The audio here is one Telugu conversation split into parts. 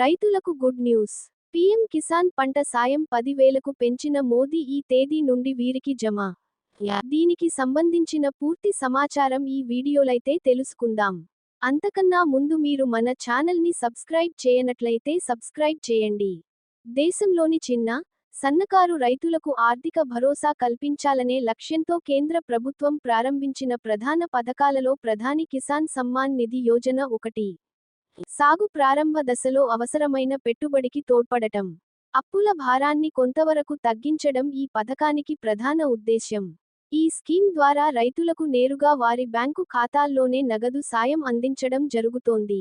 రైతులకు గుడ్ న్యూస్. పీఎం కిసాన్ పంట సాయం పదివేలకు పెంచిన మోదీ ఈ తేదీ నుండి వీరికి జమ. దీనికి సంబంధించిన పూర్తి సమాచారం ఈ వీడియోలైతే తెలుసుకుందాం. అంతకన్నా ముందు మీరు మన ఛానల్ని సబ్స్క్రైబ్ చేయనట్లయితే సబ్స్క్రైబ్ చేయండి. దేశంలోని చిన్న సన్నకారు రైతులకు ఆర్థిక భరోసా కల్పించాలనే లక్ష్యంతో కేంద్ర ప్రభుత్వం ప్రారంభించిన ప్రధాన పథకాలలో ప్రధాని కిసాన్ సమ్మాన్ నిధి యోజన ఒకటి. సాగు ప్రారంభ దశలో అవసరమైన పెట్టుబడికి తోడ్పడటం. అప్పుల భారాన్ని కొంతవరకు తగ్గించడం ఈ పథకానికి ప్రధాన ఉద్దేశ్యం. ఈ స్కీమ్ ద్వారా రైతులకు నేరుగా వారి బ్యాంకు ఖాతాల్లోనే నగదు సాయం అందించడం జరుగుతోంది.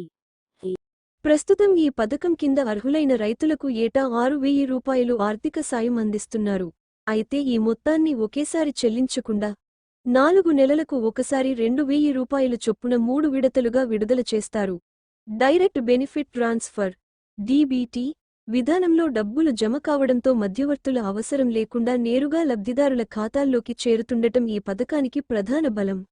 ప్రస్తుతం ఈ పథకం కింద అర్హులైన రైతులకు ఏటా ఆరు వెయ్యి రూపాయలు ఆర్థిక సాయం అందిస్తున్నారు. అయితే ఈ మొత్తాన్ని ఒకేసారి చెల్లించకుండా నాలుగు నెలలకు ఒకసారి రెండు వెయ్యి రూపాయలు చొప్పున మూడు విడతలుగా విడుదల చేస్తారు. Direct benefit transfer. డీబీటీ విధానంలో డబ్బులు జమ కావడంతో మధ్యవర్తుల అవసరం లేకుండా నేరుగా లబ్ధిదారుల ఖాతాల్లోకి చేరుతుండటం ఈ పథకానికి ప్రధాన బలం.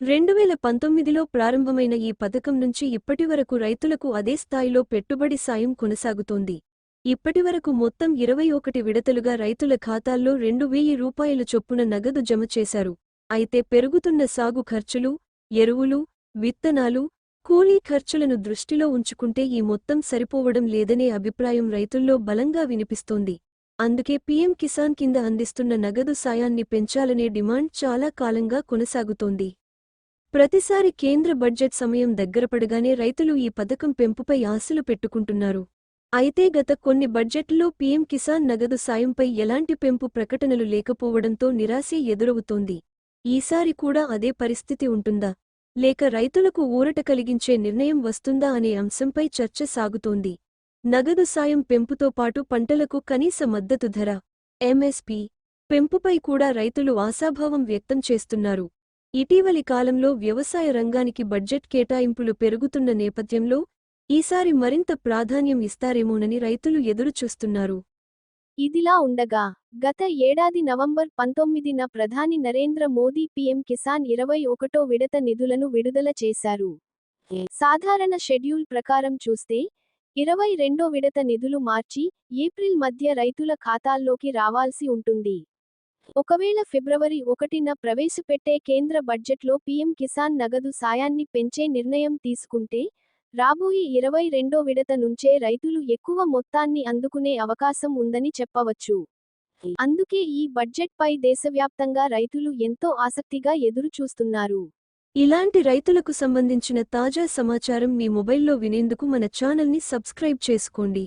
రెండువేల పంతొమ్మిదిలో ప్రారంభమైన ఈ పథకం నుంచి ఇప్పటివరకు రైతులకు అదే స్థాయిలో పెట్టుబడి సాయం కొనసాగుతోంది. ఇప్పటివరకు మొత్తం ఇరవై ఒకటి విడతలుగా రైతుల ఖాతాల్లో రెండు వెయ్యి రూపాయల చొప్పున నగదు జమ చేశారు. అయితే పెరుగుతున్న సాగు ఖర్చులు ఎరువులు విత్తనాలు కూలీ ఖర్చులను దృష్టిలో ఉంచుకుంటే ఈ మొత్తం సరిపోవడం లేదనే అభిప్రాయం రైతుల్లో బలంగా వినిపిస్తోంది. అందుకే పీఎం కిసాన్ కింద అందిస్తున్న నగదు సాయాన్ని పెంచాలనే డిమాండ్ చాలా కాలంగా కొనసాగుతోంది. ప్రతిసారి కేంద్ర బడ్జెట్ సమయం దగ్గరపడగానే రైతులు ఈ పథకం పెంపుపై ఆశలు పెట్టుకుంటున్నారు. అయితే గత కొన్ని బడ్జెట్లో పీఎం కిసాన్ నగదు సాయంపై ఎలాంటి పెంపు ప్రకటనలు లేకపోవడంతో నిరాశే ఎదురవుతోంది. ఈసారి కూడా అదే పరిస్థితి ఉంటుందా? లేక రైతులకు ఊరట కలిగించే నిర్ణయం వస్తుందా అనే అంశంపై చర్చ సాగుతోంది. నగదు సాయం పెంపుతో పాటు పంటలకు కనీస మద్దతు ధర ఎంఎస్పి పెంపుపై కూడా రైతులు ఆశాభావం వ్యక్తం చేస్తున్నారు. ఇటీవలి కాలంలో వ్యవసాయ రంగానికి బడ్జెట్ కేటాయింపులు పెరుగుతున్న నేపథ్యంలో ఈసారి మరింత ప్రాధాన్యం ఇస్తారేమోనని రైతులు ఎదురుచూస్తున్నారు. ఇదిలా ఉండగా గత ఏడాది నవంబర్ పంతొమ్మిదిన ప్రధాని నరేంద్ర మోదీ పీఎం కిసాన్ ఇరవై ఒకటో విడత నిధులను విడుదల చేశారు. సాధారణ షెడ్యూల్ ప్రకారం చూస్తే ఇరవై రెండో విడత నిధులు మార్చి ఏప్రిల్ మధ్య రైతుల ఖాతాల్లోకి రావాల్సి ఉంటుంది. ఒకవేళ ఫిబ్రవరి ఒకటిన ప్రవేశపెట్టే కేంద్ర బడ్జెట్లో పీఎం కిసాన్ నగదు సాయాన్ని పెంచే నిర్ణయం తీసుకుంటే రాబోయే ఇరవై రెండో విడత నుంచే రైతులు ఎక్కువ మొత్తాన్ని అందుకునే అవకాశం ఉందని చెప్పవచ్చు. అందుకే ఈ బడ్జెట్పై దేశవ్యాప్తంగా రైతులు ఎంతో ఆసక్తిగా ఎదురుచూస్తున్నారు. ఇలాంటి రైతులకు సంబంధించిన తాజా సమాచారం మీ మొబైల్లో వినేందుకు మన ఛానల్ని సబ్స్క్రైబ్ చేసుకోండి.